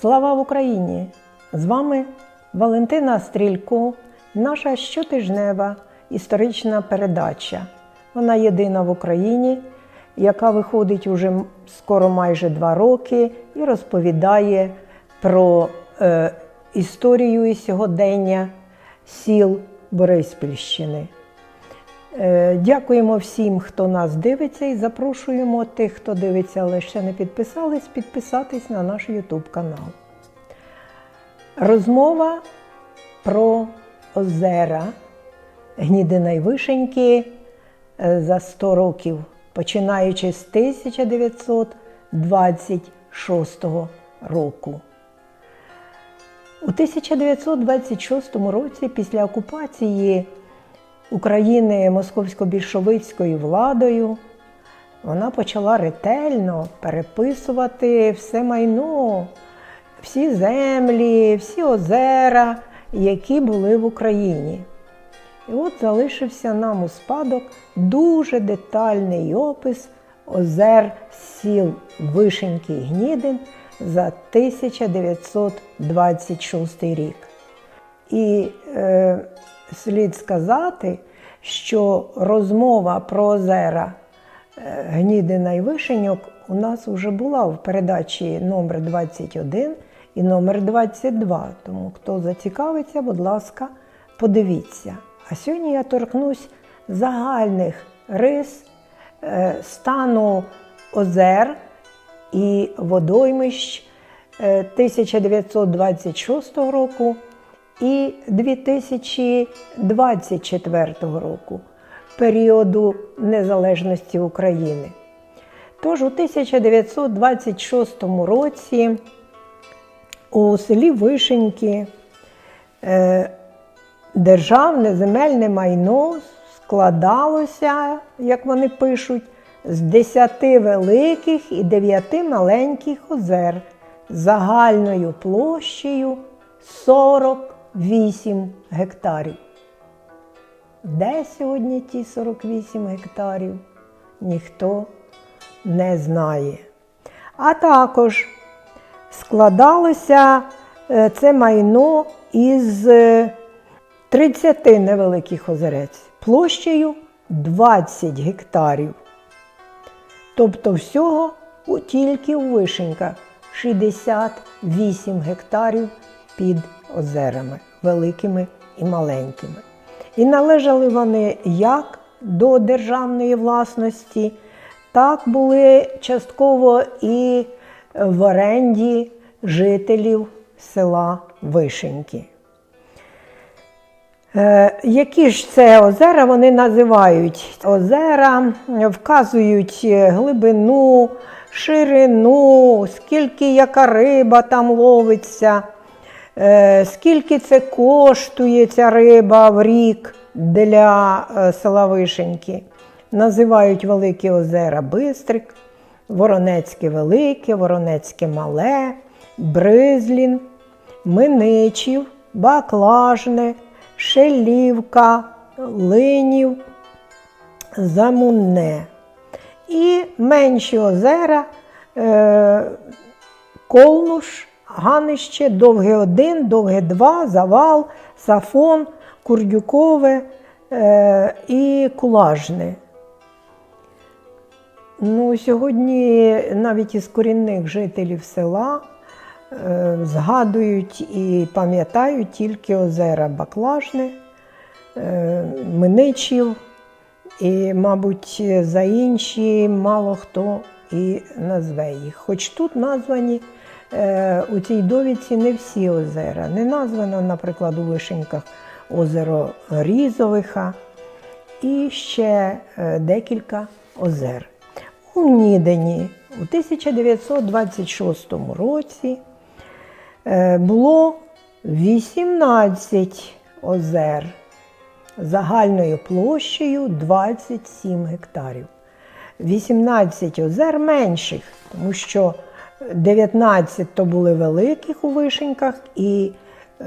Слава Україні! З вами Валентина Стрілько, наша щотижнева історична передача. Вона єдина в Україні, яка виходить уже скоро майже два роки і розповідає про е, історію і сьогодення сіл Бориспільщини. Е, Дякуємо всім, хто нас дивиться, і запрошуємо тих, хто дивиться, але ще не підписались, підписатись на наш YouTube канал. Розмова про озера Гнідина й Вишеньки е, за 100 років, починаючи з 1926 року. У 1926 році, після окупації України московсько-більшовицькою владою, вона почала ретельно переписувати все майно, всі землі, всі озера, які були в Україні. І от залишився нам у спадок дуже детальний опис озер сіл Вишеньки Гнідин за 1926 рік. І е, слід сказати, що розмова про озера е, Гнідина і Вишеньок у нас вже була в передачі номер 21 і номер 22. Тому хто зацікавиться, будь ласка, подивіться. А сьогодні я торкнусь загальних рис е, стану озер і водоймищ е, 1926 року і 2024 року, періоду незалежності України. Тож у 1926 році у селі Вишеньки е, державне земельне майно складалося, як вони пишуть, з 10 великих і 9 маленьких озер загальною площею 48 гектарів. Де сьогодні ті 48 гектарів, ніхто не знає. А також складалося е, це майно із е, 30 невеликих озерець площею 20 гектарів. Тобто всього тільки у Вишеньках 68 гектарів під озерами, великими і маленькими. І належали вони як до державної власності, так були частково і в оренді жителів села Вишеньки. Е, Які ж це озера вони називають? Озера вказують глибину, ширину, скільки яка риба там ловиться, скільки це коштує ця риба в рік для е, села Вишеньки. Називають Великі озера Бистрик, Воронецьке Велике, Воронецьке Мале, Бризлін, Миничів, Баклажне, Шелівка, Линів, Замунне. І менші озера е, Колнуш, Ганище, Довге 1, Довге 2, Завал, Сафон, Курдюкове е, і Кулажне. Ну, сьогодні навіть із корінних жителів села е, згадують і пам'ятають тільки озера Баклажне, е, Миничів, і, мабуть, за інші мало хто і назве їх. Хоч тут названі у цій довідці не всі озера. Не названо, наприклад, у Вишеньках озеро Різовиха і ще е, декілька озер. У Нідені у 1926 році е, було 18 озер загальною площею 27 гектарів. 18 озер менших, тому що 19 то були великих у вишеньках, і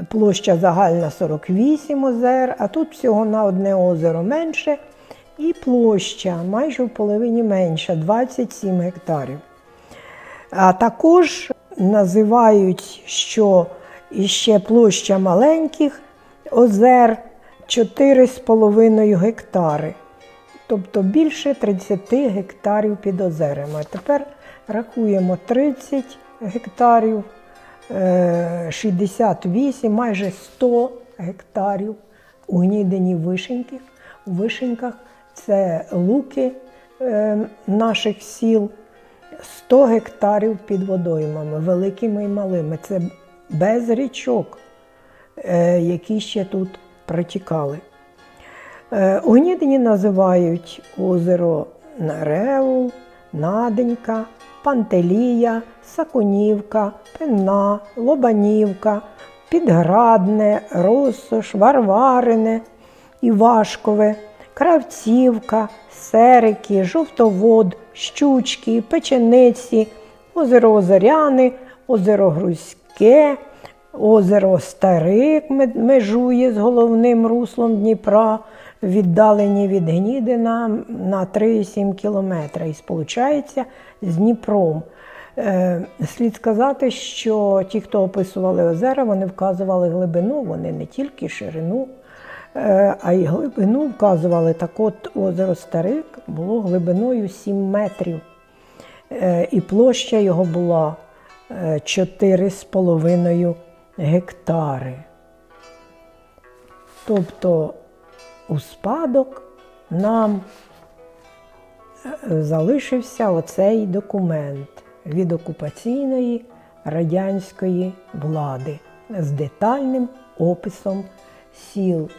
площа загальна 48 озер, а тут всього на одне озеро менше, і площа майже в половині менша 27 гектарів. А також називають, що іще площа маленьких озер 4,5 гектари. Тобто більше 30 гектарів під озерами. Тепер рахуємо 30 гектарів, е, 68, майже 100 гектарів у гнідині вишеньках. У вишеньках це луки е, наших сіл, 100 гектарів під водоймами, великими і малими. Це без річок, е, які ще тут протікали. Е, У Гнідині називають озеро Нареул, Наденька, Пантелія, Сакунівка, Пенна, Лобанівка, Підградне, Россош, Варварине, Івашкове, Кравцівка, Серики, Жовтовод, Щучки, Печениці, озеро Озеряни, озеро Грузьке, озеро Старик межує з головним руслом Дніпра, віддалені від Гнідина на 3,7 кілометра і сполучається з Дніпром. Е, Слід сказати, що ті, хто описували озера, вони вказували глибину, вони не тільки ширину, е, а й глибину вказували. Так от озеро Старик було глибиною 7 метрів. Е, і площа його була е, 4,5 гектари. Тобто у спадок нам е, залишився оцей документ від окупаційної радянської влади з детальним описом сіл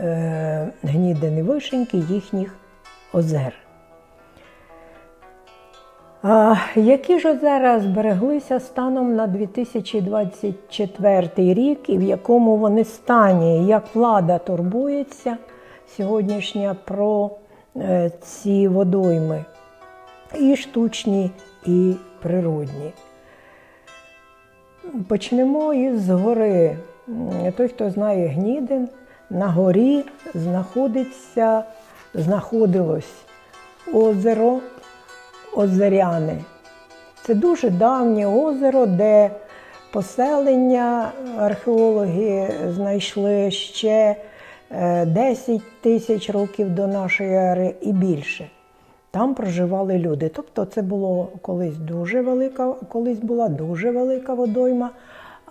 е, Гнідини Вишеньки, їхніх озер. А які ж озера збереглися станом на 2024 рік і в якому вони стані? Як влада турбується сьогоднішня про е, ці водойми, і штучні, і природні? Почнемо із гори. Той, хто знає Гнідин, на горі знаходиться, знаходилось озеро Озеряни. Це дуже давнє озеро, де поселення археологи знайшли ще 10 тисяч років до нашої ери і більше. Там проживали люди. Тобто це було колись дуже велика, колись була дуже велика водойма,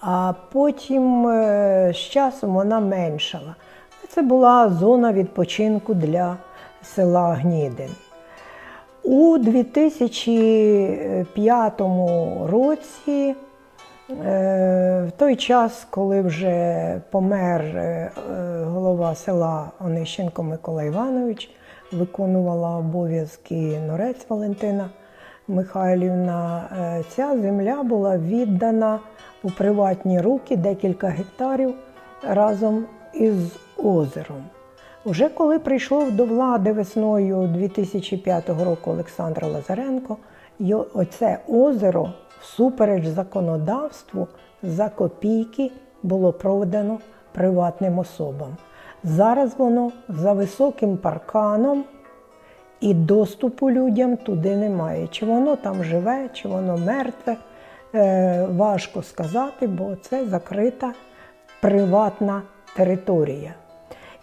а потім е, з часом вона меншала. Це була зона відпочинку для села Гнідин. У 2005 році, е, в той час, коли вже помер е, е, голова села Онищенко Микола Іванович, виконувала обов'язки Норець Валентина Михайлівна, е, ця земля була віддана у приватні руки декілька гектарів разом із озером. Уже коли прийшов до влади весною 2005 року Олександр Лазаренко, оце озеро всупереч законодавству за копійки було продано приватним особам. Зараз воно за високим парканом і доступу людям туди немає. Чи воно там живе, чи воно мертве, е, важко сказати, бо це закрита приватна територія.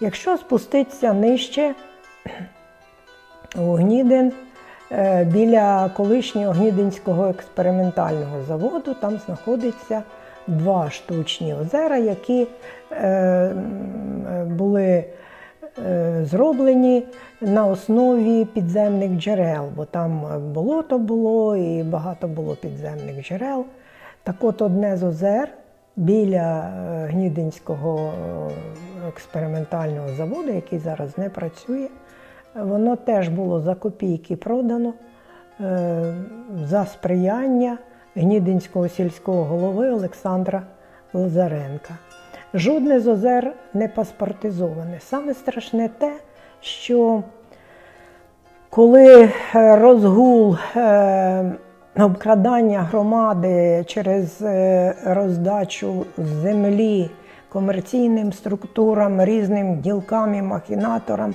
Якщо спуститися нижче, у Гнідин, біля колишнього Гнідинського експериментального заводу, там знаходиться два штучні озера, які е, були е, зроблені на основі підземних джерел, бо там е, болото було і багато було підземних джерел. Так от одне з озер біля е, Гнідинського е, експериментального заводу, який зараз не працює, воно теж було за копійки продано е, за сприяння Гнідинського сільського голови Олександра Лазаренка. Жодне з озер не паспортизоване. Саме страшне те, що коли е, розгул е, обкрадання громади через роздачу землі комерційним структурам, різним ділкам і махінаторам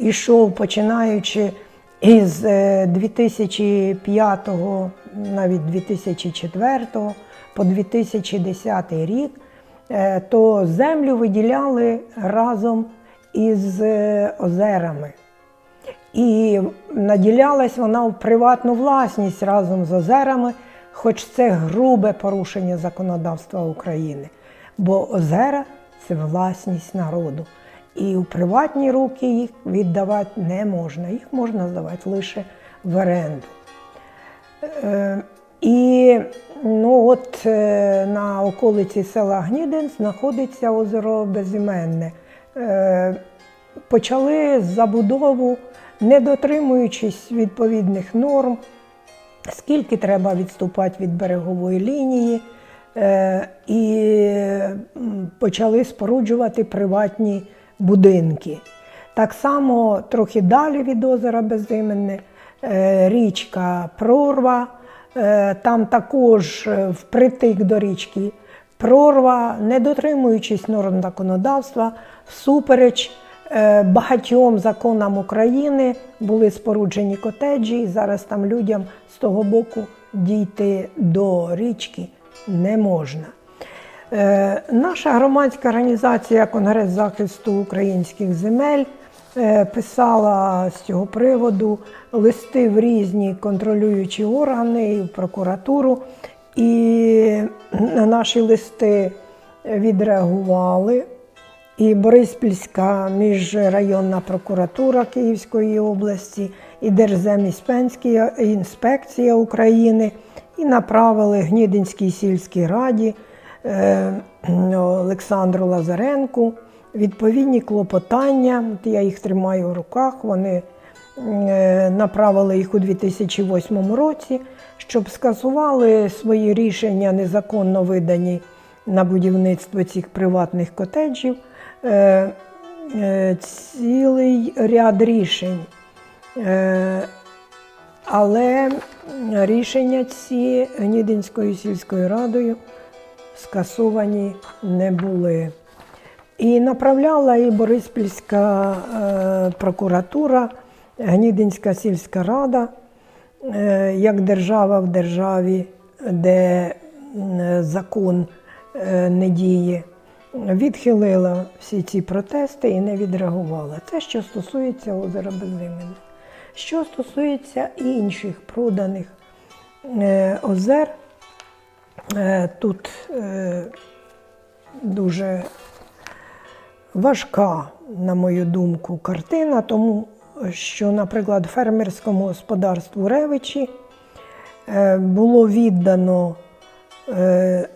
ішов, починаючи із е, 2005, навіть 2004, по 2010 рік, е, то землю виділяли разом із е, озерами. І наділялась вона в приватну власність разом з озерами, хоч це грубе порушення законодавства України. Бо озера це власність народу. І у приватні руки їх віддавати не можна. Їх можна здавати лише в оренду. Е, І ну, от е, на околиці села Гнідин знаходиться озеро Безіменне. Е, Почали забудову, не дотримуючись відповідних норм, скільки треба відступати від берегової лінії, і почали споруджувати приватні будинки. Так само трохи далі від озера Безіменне е, річка Прорва, е, там також е, впритик до річки Прорва, не дотримуючись норм законодавства, всупереч багатьом законам України були споруджені котеджі, і зараз там людям з того боку дійти до річки не можна. Е, Наша громадська організація Конгрес захисту українських земель е, писала з цього приводу листи в різні контролюючі органи і в прокуратуру. І на наші листи відреагували. І Бориспільська міжрайонна прокуратура Київської області, і Держземінспекція інспекція України, і направили Гнідинській сільській раді Олександру Лазаренку відповідні клопотання. От я їх тримаю в руках. Вони е, направили їх у 2008 році, щоб скасували свої рішення незаконно видані на будівництво цих приватних котеджів. Е, е, Цілий ряд рішень. Е, Але рішення ці Гнідинською сільською радою скасовані не були. І направляла і Бориспільська е, прокуратура, Гнідинська сільська рада, е, як держава в державі, де закон е, не діє, відхилила всі ці протести і не відреагувала. Це що стосується озера Безімене. Що стосується інших проданих озер, тут е, дуже важка, на мою думку, картина, тому що, наприклад, фермерському господарству Ревичі е, було віддано е,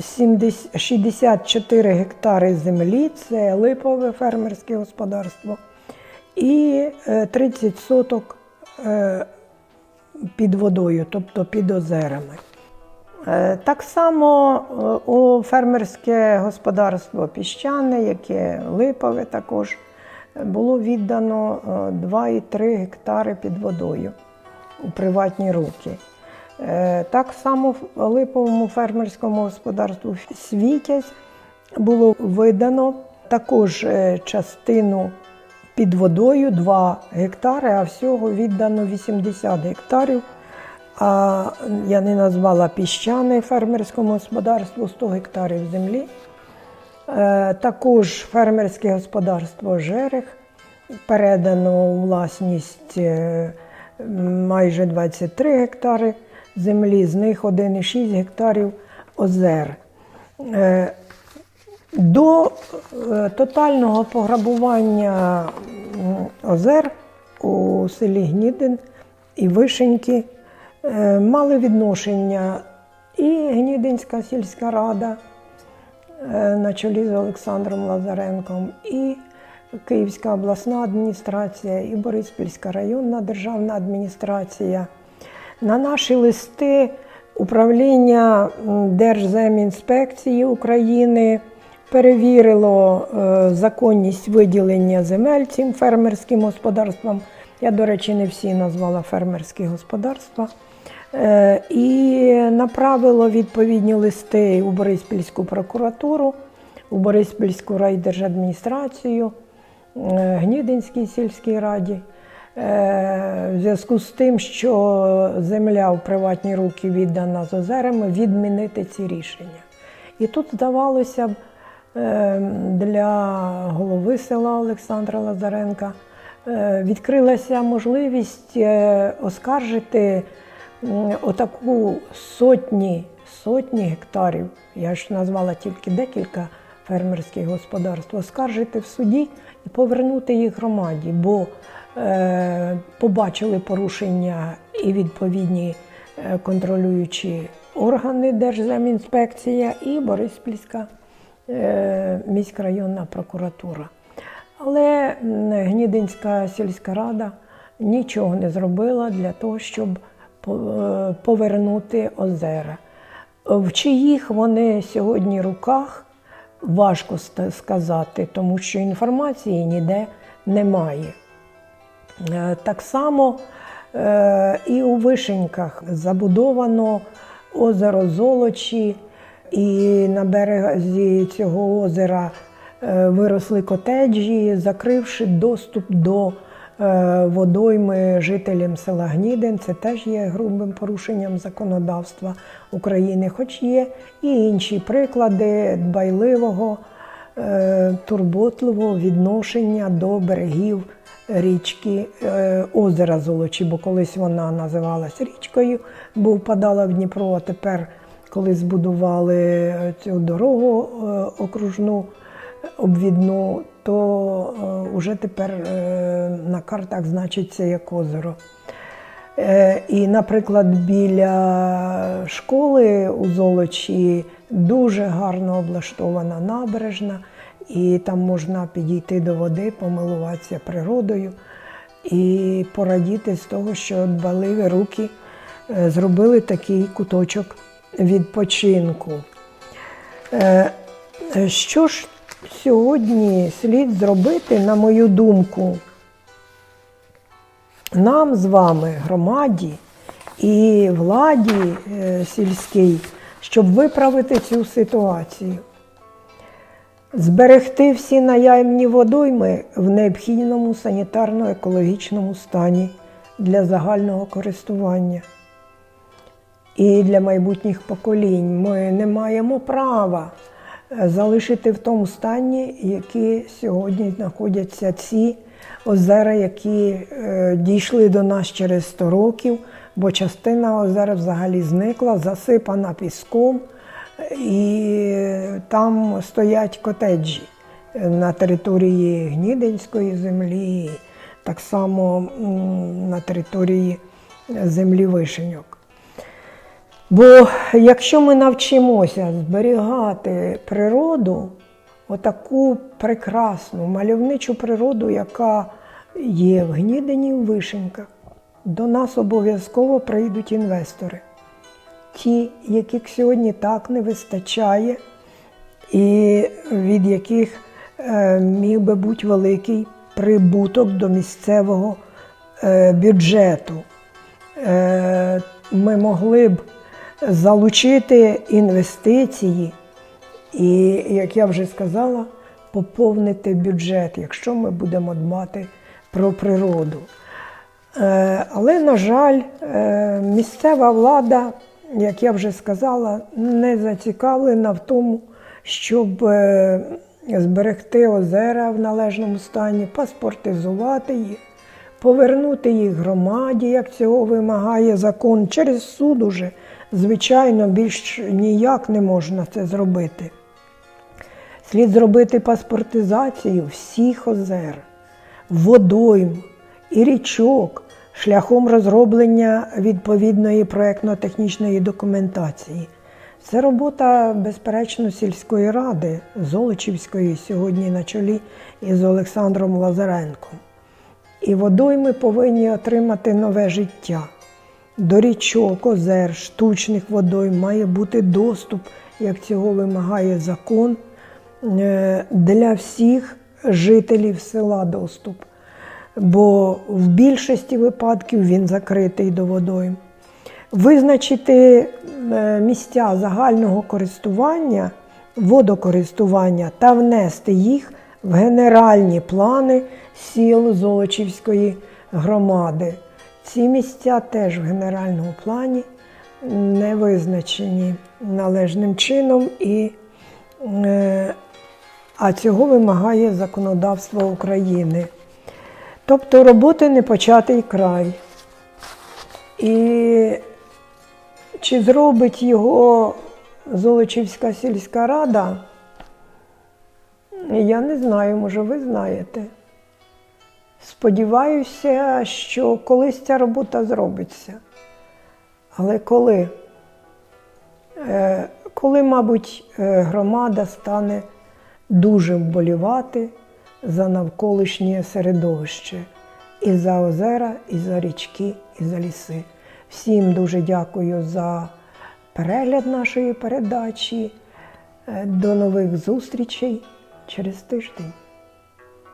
70 64 гектари землі, це липове фермерське господарство, і е, 30 соток е, під водою, тобто під озерами. Е, Так само е, у фермерське господарство піщане, яке липове також, е, було віддано е, 2,3 гектари під водою у приватні руки. Так само в липовому фермерському господарству Світязь було видано також частину під водою 2 гектари, а всього віддано 80 гектарів. А я не назвала піщане фермерському господарству 100 гектарів землі. Е, Також фермерське господарство Жерех передано у власність е, майже 23 гектари землі, з них 1,6 гектарів озер. Е, До тотального пограбування озер у селі Гнідин і Вишеньки мали відношення і Гнідинська сільська рада е, на чолі з Олександром Лазаренком, і Київська обласна адміністрація, і Бориспільська районна державна адміністрація. На наші листи управління Держземінспекції України перевірило е, законність виділення земель цим фермерським господарствам. Я, до речі, не всі назвала фермерські господарства. Е, І направило відповідні листи у Бориспільську прокуратуру, у Бориспільську райдержадміністрацію, е, Гнідинській сільській раді. Е, в зв'язку з тим, що земля в приватні руки віддана з озерами, відмінити ці рішення. І тут здавалося б, для голови села Олександра Лазаренка відкрилася можливість е, оскаржити отаку сотні, сотні гектарів, я ж назвала тільки декілька фермерських господарств, оскаржити в суді і повернути їх громаді, бо е, побачили порушення і відповідні е, контролюючі органи Держземінспекція і Бориспільська е, міськрайонна прокуратура. Але Гнідинська сільська рада нічого не зробила для того, щоб е, повернути озера. В чиїх вони сьогодні руках важко сказати, тому що інформації ніде немає. Е, Так само е, і у Вишеньках забудовано озеро Золочі, і на березі цього озера виросли котеджі, закривши доступ до е, водойми жителям села Гнідин. Це теж є грубим порушенням законодавства України, хоч є і інші приклади дбайливого е, турботливого відношення до берегів річки е, озера Золочі, бо колись вона називалась річкою, бо впадала в Дніпро, а тепер, коли збудували цю дорогу е, окружну обвідну, то вже тепер е, на картах значиться як озеро. Е, І, наприклад, біля школи у Золочі дуже гарно облаштована набережна, і там можна підійти до води, помилуватися природою і порадіти з того, що дбаливі руки е, зробили такий куточок відпочинку. Е, е, Що ж сьогодні слід зробити, на мою думку, нам з вами, громаді і владі е, сільській, щоб виправити цю ситуацію? Зберегти всі наявні водойми в необхідному санітарно-екологічному стані для загального користування. І для майбутніх поколінь ми не маємо права залишити в тому стані, які сьогодні знаходяться ці озера, які е, дійшли до нас через 100 років, бо частина озер взагалі зникла, засипана піском, е, і там стоять котеджі е, на території Гнідинської землі, так само на території землі Вишеньок. Бо якщо ми навчимося зберігати природу, отаку прекрасну мальовничу природу, яка є в Гнідині в Вишеньках, до нас обов'язково прийдуть інвестори. Ті, яких сьогодні так не вистачає, і від яких е, міг би бути великий прибуток до місцевого е, бюджету. Е, ми могли б залучити інвестиції і, як я вже сказала, поповнити бюджет, якщо ми будемо дбати про природу. Е, Але, на жаль, е, місцева влада, як я вже сказала, не зацікавлена в тому, щоб е, зберегти озера в належному стані, паспортизувати їх, повернути їх громаді, як цього вимагає закон. Через суд уже, звичайно, більш ніяк не можна це зробити. Слід зробити паспортизацію всіх озер, водойм і річок шляхом розроблення відповідної проєктно-технічної документації. Це робота, безперечно, сільської ради Золочівської сьогодні на чолі із Олександром Лазаренком. І водойми повинні отримати нове життя. До річок, озер, штучних водойм має бути доступ, як цього вимагає закон, е, для всіх жителів села доступ. Бо в більшості випадків він закритий до водойм. Визначити е, місця загального користування, водокористування та внести їх в генеральні плани сіл Золочівської громади. Ці місця теж в генеральному плані не визначені належним чином, і, е, а цього вимагає законодавство України. Тобто роботи не початий край. І чи зробить його Золочівська сільська рада, я не знаю, може, ви знаєте. Сподіваюся, що колись ця робота зробиться. Але коли? Е, Коли, мабуть, е, громада стане дуже вболівати за навколишнє середовище і за озера, і за річки, і за ліси. Всім дуже дякую за перегляд нашої передачі. Е, До нових зустрічей через тиждень.